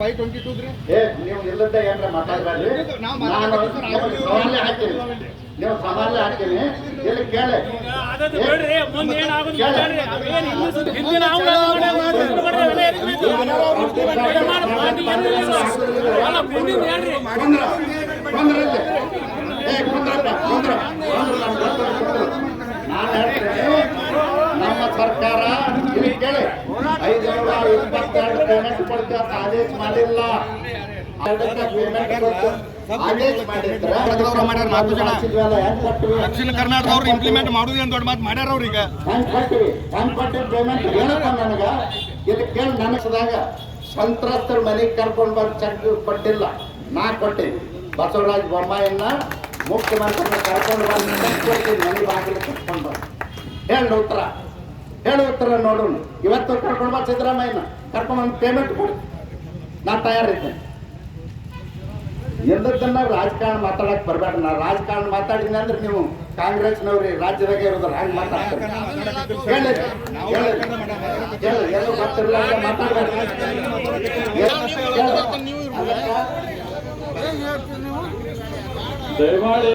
Five twenty two ರೀ ಏ ನೀವು ಇಲ್ಲದ ಏನ್ರ ನಾನು ಹಾಕ್ತೀನಿ. ನೀವು ಸವಾಲೇ ಹಾಕ್ತೀನಿ. ಇಲ್ಲಿ ಕೇಳಿ? ನಾನು ಹೇಳ್ತೀನಿ ನಮ್ಮ ಸರ್ಕಾರ ಇಲ್ಲಿ ಕೇಳಿ ಐದುನೂರ ಇಪ್ಪತ್ತೆರಡು ಪೇಮೆಂಟ್ ಕೊಡ್ತೀವಿ ಅಂತ ಆದೇಶ ಮಾಡಿಲ್ಲ ಪೇಮೆಂಟ್? ದಕ್ಷಿಣ ಕರ್ನಾಟಕದವ್ರು ಇಂಪ್ಲಿಮೆಂಟ್ ಮಾಡುದು ಅಂತ ದೊಡ್ಡ ಮಾತು ಮಾಡ್ಯಾರ ಅವ್ರೀಗ ಪೇಮೆಂಟ್ ನನಗ? ಇದಕ್ಕೆ ಕೇಳಿ ನನಸದಾಗ ಸಂತ್ರಸ್ತರ ಮನೆಗೆ ಕರ್ಕೊಂಡು ಬಂದು ಚೆಕ್ ಕೊಟ್ಟಿಲ್ಲ. ನಾ ಕೊಟ್ಟೆ ಬಸವರಾಜ ಬೊಮ್ಮಾಯನ್ನ ಮುಖ್ಯಮಂತ್ರಿ ಕರ್ಕೊಂಡು ಬಂದು ಚೆಕ್ ಕೊಡ್ತೀನಿ ಮನೆ ಬಾಗಿಲು ಕರ್ಕೊಂಡು ಬಂದು. ಹೇಳಿ ಉತ್ತರ. ಹೇಳಿ ಉತ್ತರ ನೋಡೋಣ. ಇವತ್ತು ಕರ್ಕೊಂಡು ಬಾ ಸಿದ್ದರಾಮಯ್ಯನ. ಕರ್ಕೊಂಡು ಪೇಮೆಂಟ್ ಕೊಡಿ. ನಾ ತಯಾರಿದ್ದೇನೆ ಎಲ್ಲದನ್ನ ರಾಜಕಾರಣ ಮಾತಾಡಕ್ ಬರ್ಬೇಡ. ನಾ ರಾಜಕಾರಣ ಮಾತಾಡಿದ್ನ ಅಂದ್ರೆ ನೀವು ಕಾಂಗ್ರೆಸ್ನವ್ರಿ ರಾಜ್ಯದಾಗ ಇರೋದ್ರ ಹಂಗೆ ಮಾತಾಡ್ತಾರೆ. ಗೊತ್ತಿರಲ್ಲ ಮಾತಾಡ್ಬೇಡ. ದಯಮಾಡಿ